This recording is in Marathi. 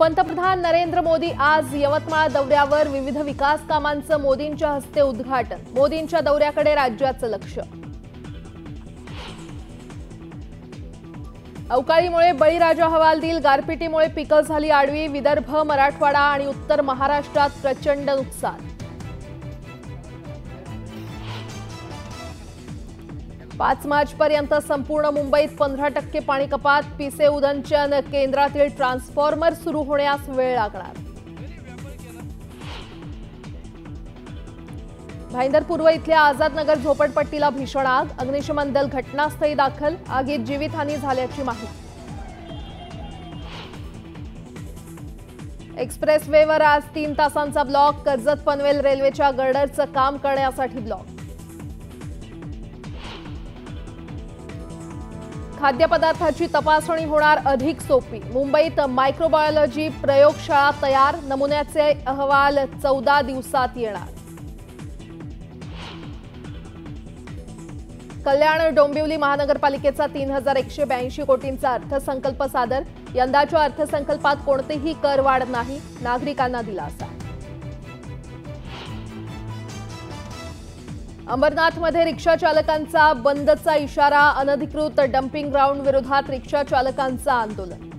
पंतप्रधान नरेंद्र मोदी आज यवतमाळ दौऱ्यावर विविध विकास कामांचं मोदींच्या हस्ते उद्घाटन. मोदींच्या दौऱ्याकडे राज्याचं लक्ष. अवकाळीमुळे बळीराजा हवालदिल गारपिटीमुळे पिकं झाली आडवी विदर्भ मराठवाडा आणि उत्तर महाराष्ट्रात प्रचंड नुकसान. पाच मार्च पर्यंत संपूर्ण मुंबईत पंधरा टक्के पाणी कपात. पिसे उदंचन केंद्रातील ट्रान्सफॉर्मर सुरू होण्यास वेळ लागणार. भाईंदर पूर्व इथल्या आझादनगर झोपडपट्टीला भीषण आग. अग्निशमन दल घटनास्थळी दाखल. आगीत जीवितहानी झाल्याची माहिती. एक्सप्रेस वेवर आज तीन तासांचा ब्लॉक. कर्जत पनवेल रेल्वेच्या गर्डरचं काम करण्यासाठी ब्लॉक. खाद्यपदार्थाची तपासणी होणार अधिक सोपी. मुंबईत मायक्रोबायोलॉजी प्रयोगशाळा तयार. नमुन्याचे अहवाल चौदा दिवसात येणार. कल्याण डोंबिवली महानगरपालिकेचा तीन हजार एकशे ब्याऐंशी कोटींचा अर्थसंकल्प सादर. यंदाच्या अर्थसंकल्पात कोणतेही कर वाढ नाही. नागरिकांना दिलासा. अंबरनाथमध्ये रिक्षा चालकांचा बंदचा इशारा अनधिकृत डम्पिंग ग्राउंड विरोधात रिक्षा चालकांचं आंदोलन.